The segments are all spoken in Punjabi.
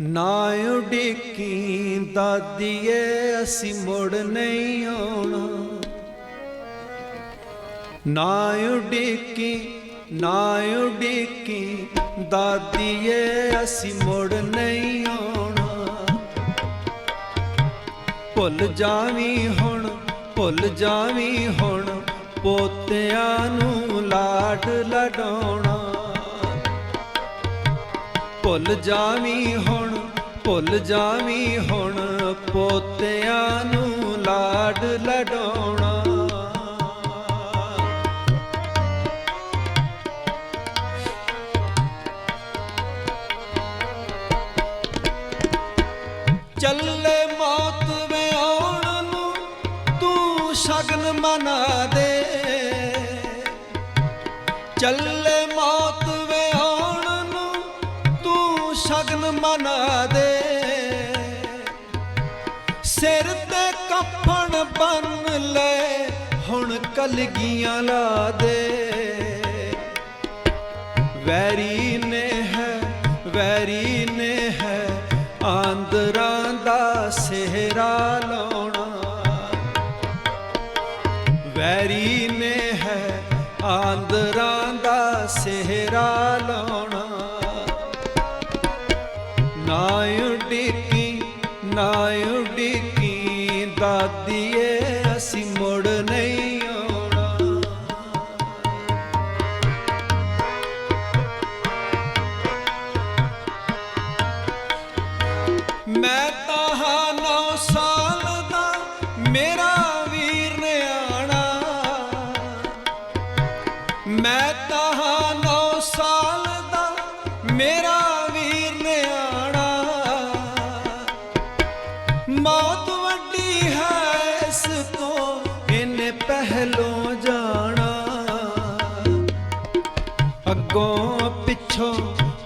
ਨਾ ਉਡੀਕੀ, ਦਾਦੀਏ, ਅਸੀਂ ਮੁੜ ਨਹੀਂ ਆਉਣਾ। ਨਾ ਉਡੀਕੀ ਨਾ ਉਡੀਕੀ, ਦਾਦੀਏ, ਅਸੀਂ ਮੁੜ ਨਹੀਂ ਆਉਣਾ। ਭੁੱਲ ਜਾਵੀਂ ਹੁਣ, ਭੁੱਲ ਜਾਵੀਂ ਹੁਣ, ਪੋਤਿਆਂ ਨੂੰ ਲਾਡ ਲਡਾਉਣਾ। ਭੁੱਲ ਜਾਵੀ ਹੁਣ, ਭੁੱਲ ਜਾਵੀ ਹੁਣ ਪੋਤਿਆਂ ਨੂੰ ਲਾਡ ਲਡਾਉਣਾ। ਚੱਲੇ ਮੌਤ ਵੇ ਆਉਣ ਨੂੰ ਤੂੰ ਸ਼ਗਨ ਮਨਾ ਦੇ। ਚੱਲੇ ਮੌਤ ਬੰਨ ਲੈ, ਹੁਣ ਕਲਗੀਆਂ ਲਾ ਦੇ। ਵੈਰੀ ਨੇ ਹੈ, ਵੈਰੀ ਨੇ ਹੈ, ਆਂਦਰਾਂ ਦਾ ਸਿਹਰਾ ਲਾਉਣਾ। ਵੈਰੀ ਨੇ ਹੈ, ਆਂਦਰਾਂ ਦਾ ਸਿਹਰਾ ਲਾਉਣਾ। ਉਡੀਕੀ ਵੱਡੀ ਹੈ ਇਸ ਤੋਂ ਇਹਨੇ ਪਹਿਲੋਂ ਜਾਣਾ। ਅੱਗੋਂ ਪਿੱਛੋਂ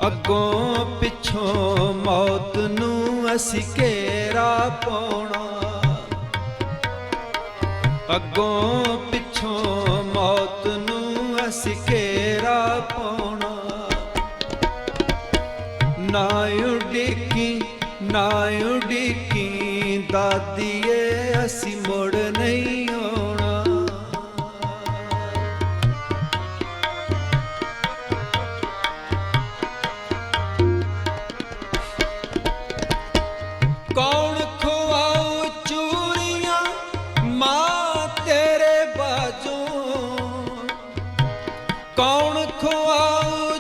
ਅੱਗੋਂ ਪਿੱਛੋਂ ਮੌਤ ਨੂੰ ਅਸੀਂ ਘੇਰਾ ਪਾਉਣਾ। ਅੱਗੋਂ ਪਿੱਛੋਂ ਮੌਤ ਨੂੰ ਅਸੀਂ ਘੇਰਾ ਪਾਉਣਾ। ਨਾ ਉਡੀਕੀ ਨਾ ਉਡੀਕੀ ਦਾਦੀਏ ਅਸੀਂ ਮੁੜ ਨਹੀਂ ਆਉਣਾ। ਕੌਣ ਖਵਾਉ ਚੂਰੀਆਂ ਮਾਂ ਤੇਰੇ ਬਾਜੋਂ? ਕੌਣ ਖਵਾਉ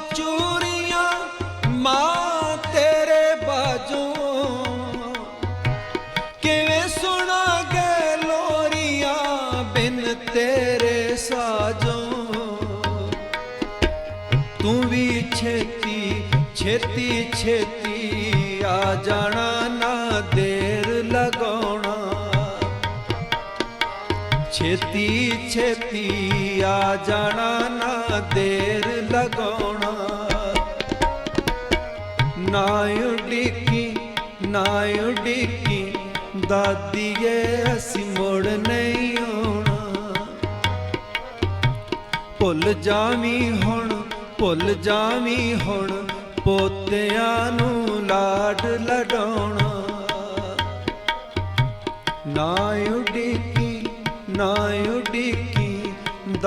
ਤੂੰ ਵੀ ਛੇਤੀ ਛੇਤੀ ਛੇਤੀ ਆ ਜਾਣਾ, ਨਾ ਦੇਰ ਲਗਾਉਣਾ। ਛੇਤੀ ਛੇਤੀ ਆ ਜਾਣਾ, ਨਾ ਦੇਰ ਲਗਾਉਣਾ। ਨਾ ਉਡੀਕੀ ਨਾ ਉਡੀਕੀ, ਦਾਦੀਏ, ਅਸੀਂ ਮੁੜ ਨਹੀਂ ਆਉਣਾ। ਭੁੱਲ ਜਾਵੀਂ ਹੁਣ ਭੁੱਲ ਜਾਵੀਂ ਹੁਣ ਪੋਤਿਆਂ ਨੂੰ ਲਾਡ ਲਡਾਉਣਾ। ਨਾ ਉਡੀਕੀ ਨਾ ਉਡੀਕੀ